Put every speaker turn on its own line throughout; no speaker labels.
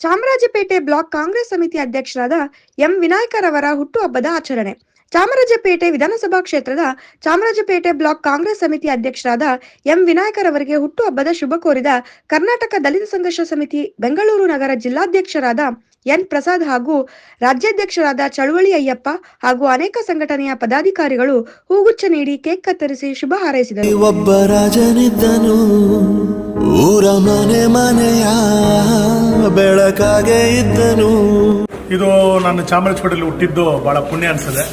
Chamarajpet block Congress ಸಮಿತಿ ಅಧ್ಯಕ್ಷರಾದ M ವಿನಾಯಕರವರ ಹುಟ್ಟುಹಬ್ಬದ ಆಚರಣೆ. ಚಾಮರಾಜಪೇಟೆ ವಿಧಾನಸಭಾ ಕ್ಷೇತ್ರದ ಚಾಮರಾಜಪೇಟೆ ಬ್ಲಾಕ್ ಕಾಂಗ್ರೆಸ್ ಸಮಿತಿ ಅಧ್ಯಕ್ಷರಾದ ಎಂ ವಿನಾಯಕರವರಿಗೆ ಹುಟ್ಟುಹಬ್ಬದ ಶುಭ ಕೋರಿದ ಕರ್ನಾಟಕ ದಲಿತ ಸಂಘರ್ಷ ಸಮಿತಿ ಬೆಂಗಳೂರು ನಗರ ಜಿಲ್ಲಾಧ್ಯಕ್ಷರಾದ ಎನ್ ಪ್ರಸಾದ್ ಹಾಗೂ ರಾಜ್ಯಾಧ್ಯಕ್ಷರಾದ ಚಳುವಳಿ ಅಯ್ಯಪ್ಪ ಹಾಗೂ ಅನೇಕ ಸಂಘಟನೆಯ ಪದಾಧಿಕಾರಿಗಳು ಹೂಗುಚ್ಛ ನೀಡಿ ಕೇಕ್ ಕತ್ತರಿಸಿ ಶುಭ ಹಾರೈಸಿದರು.
ಬೆಳಕಾಗೆ ಇದ್ದನು.
ಇದು ನಾನು ಚಾಮರಾಜಪೇಟೆಯಲ್ಲಿ ಹುಟ್ಟಿದ್ದು ಭಾಳ ಪುಣ್ಯ ಅನಿಸಿದೆ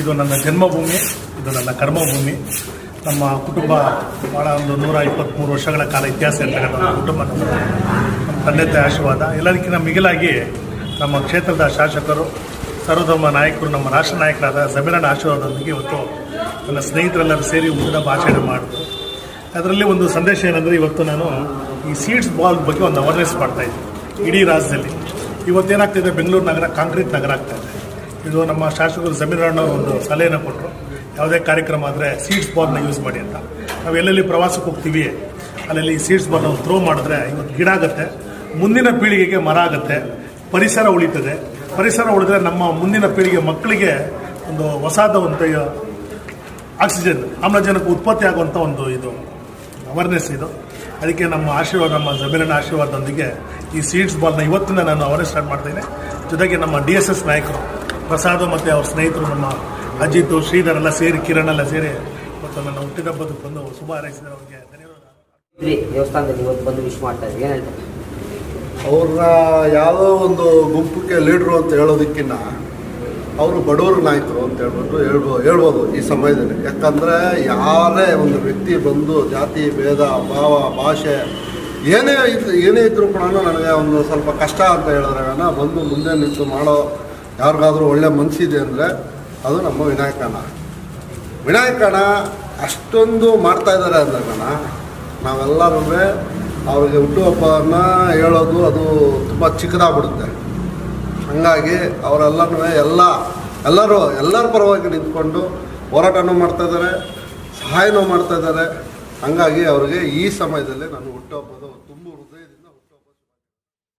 ಇದು ನನ್ನ ಜನ್ಮಭೂಮಿ, ಇದು ನನ್ನ ಕರ್ಮಭೂಮಿ. ನಮ್ಮ ಕುಟುಂಬ ಭಾಳ ಒಂದು ನೂರ ಇಪ್ಪತ್ತ್ಮೂರು ವರ್ಷಗಳ ಕಾಲ ಇತಿಹಾಸ ಇರ್ತಕ್ಕಂಥ ನಮ್ಮ ಕುಟುಂಬ. ನಮ್ಮ ತಂದೆ ತಾಯಿ ಆಶೀರ್ವಾದ. ಎಲ್ಲದಕ್ಕಿಂತ ಮಿಗಿಲಾಗಿ ನಮ್ಮ ಕ್ಷೇತ್ರದ ಶಾಸಕರು, ಸರ್ವಧರ್ಮ ನಾಯಕರು, ನಮ್ಮ ರಾಷ್ಟ್ರ ನಾಯಕರಾದ ಸಮೀರಣ್ಣ ಆಶೀರ್ವಾದದೊಂದಿಗೆ ಇವತ್ತು ನನ್ನ ಸ್ನೇಹಿತರೆಲ್ಲರೂ ಸೇರಿ ಊಟದ ಭಾಷಣ ಮಾಡಿದ್ರು. ಅದರಲ್ಲಿ ಒಂದು ಸಂದೇಶ ಏನಂದರೆ ಇವತ್ತು ನಾನು ಈ ಸೀಡ್ಸ್ ಬಾಲ್ ಬಗ್ಗೆ ಒಂದು ಅವೇರ್ನೆಸ್ ಮಾಡ್ತಾಯಿದ್ದೆ ಇಡೀ ರಾಜ್ಯದಲ್ಲಿ. ಇವತ್ತೇನಾಗ್ತಿದೆ, ಬೆಂಗಳೂರು ನಗರ, ಕಾಂಕ್ರೀಟ್ ನಗರ ಆಗ್ತಾ ಇದೆ. ಇದು ನಮ್ಮ ಶಾಸಕರು ಸಮೀರಣ್ಣ ಅವರು ಒಂದು ಸಲಹೆಯನ್ನು ಕೊಟ್ಟರು ಯಾವುದೇ ಕಾರ್ಯಕ್ರಮ ಆದರೆ ಸೀಡ್ಸ್ ಬಾಲ್ನ ಯೂಸ್ ಮಾಡಿ ಅಂತ. ನಾವು ಎಲ್ಲೆಲ್ಲಿ ಪ್ರವಾಸಕ್ಕೆ ಹೋಗ್ತೀವಿ, ಅಲ್ಲೆಲ್ಲಿ ಸೀಡ್ಸ್ ಬಾಲ್ನ ಥ್ರೋ ಮಾಡಿದ್ರೆ ಇವತ್ತು ಗಿಡ ಆಗುತ್ತೆ, ಮುಂದಿನ ಪೀಳಿಗೆಗೆ ಮರ ಆಗುತ್ತೆ, ಪರಿಸರ ಉಳಿತದೆ. ಪರಿಸರ ಉಳಿದ್ರೆ ನಮ್ಮ ಮುಂದಿನ ಪೀಳಿಗೆ ಮಕ್ಕಳಿಗೆ ಒಂದು ಹೊಸದ ಒಂದು ಆಕ್ಸಿಜನ್ ಆಮ್ಲಜನಕ ಉತ್ಪತ್ತಿ ಆಗುವಂಥ ಒಂದು ಇದು. ಅವೇರ್ನೆಸ್ ಇದು. ಅದಕ್ಕೆ ನಮ್ಮ ಆಶೀರ್ವಾದ ನಮ್ಮ ಜಮೀನಿನ ಆಶೀರ್ವಾದದೊಂದಿಗೆ ಈ ಸೀಡ್ಸ್ ಬಾಲ್ನ ಇವತ್ತಿಂದ ನಾನು ಅವೇರ್ನೆಸ್ ಸ್ಟಾರ್ಟ್ ಮಾಡ್ತೇನೆ. ಜೊತೆಗೆ ನಮ್ಮ ಡಿ ಎಸ್ ಎಸ್ ನಾಯಕರು ಪ್ರಸಾದ್ ಮತ್ತು ಅವ್ರ ಸ್ನೇಹಿತರು ನಮ್ಮ ಅಜಿತ್ ಶ್ರೀಧರ್ ಎಲ್ಲ ಸೇರಿ ಕಿರಣ್ ಎಲ್ಲ ಸೇರಿ ಮತ್ತು ನನ್ನ ಹುಟ್ಟಿದಬ್ಬದಕ್ಕೆ ಬಂದು ಶುಭ ಹಾರೈಸಿದ್ರು ಅವರಿಗೆ ಧನ್ಯವಾದ.
ದೇವಸ್ಥಾನದಲ್ಲಿ ಇವತ್ತು ಬಂದು ವಿಶ್ ಮಾಡ್ತಾ ಇದ್ದೀನಿ ಏನು ಹೇಳ್ತಾರೆ?
ಅವ್ರನ್ನ ಯಾವುದೋ ಒಂದು ಗುಂಪಕ್ಕೆ ಲೀಡ್ರು ಅಂತ ಹೇಳೋದಕ್ಕಿಂತ ಅವರು ಬಡವರ ನಾಯಕರು ಅಂತ ಹೇಳ್ಬಿಟ್ಟು ಹೇಳ್ಬೋ, ಹೇಳ್ಬೋದು ಈ ಸಮಯದಲ್ಲಿ. ಯಾಕಂದರೆ ಯಾರೇ ಒಂದು ವ್ಯಕ್ತಿ ಬಂದು ಜಾತಿ, ಭೇದ, ಭಾವ, ಭಾಷೆ, ಏನೇ ಇದ್, ಏನೇ ಇದ್ರೂ ಕೂಡ ನನಗೆ ಒಂದು ಸ್ವಲ್ಪ ಕಷ್ಟ ಅಂತ ಹೇಳಿದ್ರೆ ಬಂದು ಮುಂದೆ ನಿಂತು ಮಾಡೋ ಯಾರಿಗಾದ್ರೂ ಒಳ್ಳೆ ಮನಸ್ಸಿದೆ ಅಂದರೆ ಅದು ನಮ್ಮ ವಿನಾಯಕಣ್ಣ ವಿನಾಯಕಣ್ಣ ಅಷ್ಟೊಂದು ಮಾಡ್ತಾ ಇದ್ದಾರೆ ಕಣ ನಾವೆಲ್ಲರೂ ಅವ್ರಿಗೆ ಹುಟ್ಟುಹಬ್ಬವನ್ನು ಹೇಳೋದು ಅದು ತುಂಬ ಚಿಕ್ಕದಾಗ್ಬಿಡುತ್ತೆ. ಹಂಗಾಗಿ ಅವರೆಲ್ಲರೂ ಎಲ್ಲ, ಎಲ್ಲರೂ, ಎಲ್ಲರ ಪರವಾಗಿ ನಿಂತ್ಕೊಂಡು ಹೋರಾಟನೂ ಮಾಡ್ತಾ ಇದ್ದಾರೆ, ಸಹಾಯನೂ ಮಾಡ್ತಾ ಇದ್ದಾರೆ. ಹಂಗಾಗಿ ಅವರಿಗೆ ಈ ಸಮಯದಲ್ಲಿ ನಾನು ಹುಟ್ಟುಹಬ್ಬದ ತುಂಬ